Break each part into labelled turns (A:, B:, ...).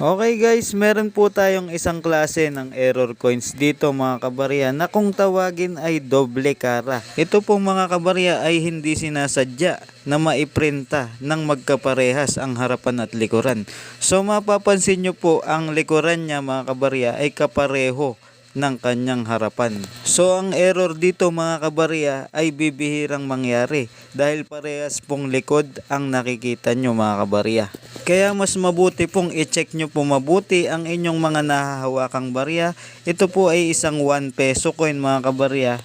A: Okay guys, meron po tayong isang klase ng error coins dito mga kabarya na kung tawagin ay doble cara. Ito pong mga kabarya ay hindi sinasadya na maiprinta ng magkaparehas ang harapan at likuran. So mapapansin nyo po ang likuran niya mga kabarya ay kapareho ng kanyang harapan. So ang error dito mga kabarya ay bibihirang mangyari dahil parehas pong likod ang nakikita nyo mga kabarya. Kaya mas mabuti pong i-check nyo po mabuti ang inyong mga nahahawakang barya. Ito po ay isang 1 peso coin mga kabarya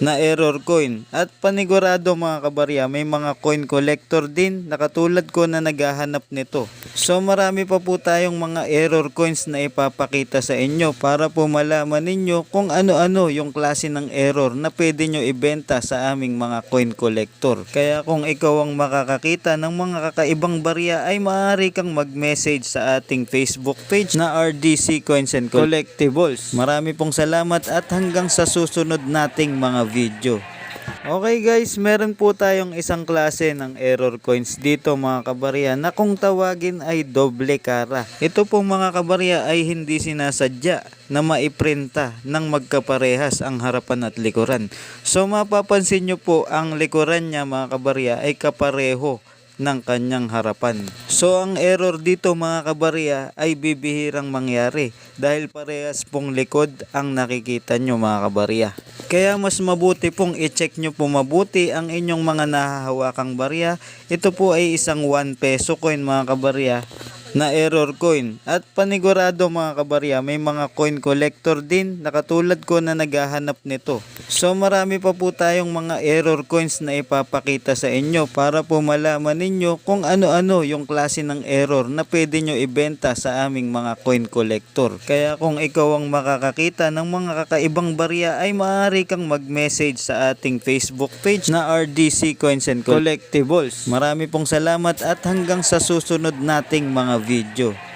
A: na error coin. At panigurado mga kabarya, may mga coin collector din na katulad ko na naghahanap nito. So marami pa po tayong mga error coins na ipapakita sa inyo para po malaman ninyo kung ano-ano yung klase ng error na pwede nyo ibenta sa aming mga coin collector. Kaya kung ikaw ang makakakita ng mga kakaibang barya ay maaari kang mag-message sa ating Facebook page na RDC Coins and Collectibles. Marami pong salamat at hanggang sa susunod nating mga video. Okay guys, meron po tayong isang klase ng error coins dito mga kabarya na kung tawagin ay doble cara. Ito pong mga kabarya ay hindi sinasadya na maiprinta ng magkaparehas ang harapan at likuran. So mapapansin nyo po ang likuran niya mga kabarya ay kapareho ng kanyang harapan. So ang error dito mga kabarya ay bibihirang mangyari dahil parehas pong likod ang nakikita nyo mga kabarya. Kaya mas mabuti pong i-check nyo po mabuti ang inyong mga nahahawakang barya. Ito po ay isang 1 peso coin mga kabarya na error coin. At panigurado mga kabarya, may mga coin collector din na katulad ko na naghahanap nito. So marami pa po tayong mga error coins na ipapakita sa inyo para po malaman ninyo kung ano-ano yung klase ng error na pwede nyo ibenta sa aming mga coin collector. Kaya kung ikaw ang makakakita ng mga kakaibang barya ay maaari kang mag-message sa ating Facebook page na RDC Coins and Collectibles. Marami pong salamat at hanggang sa susunod nating mga video.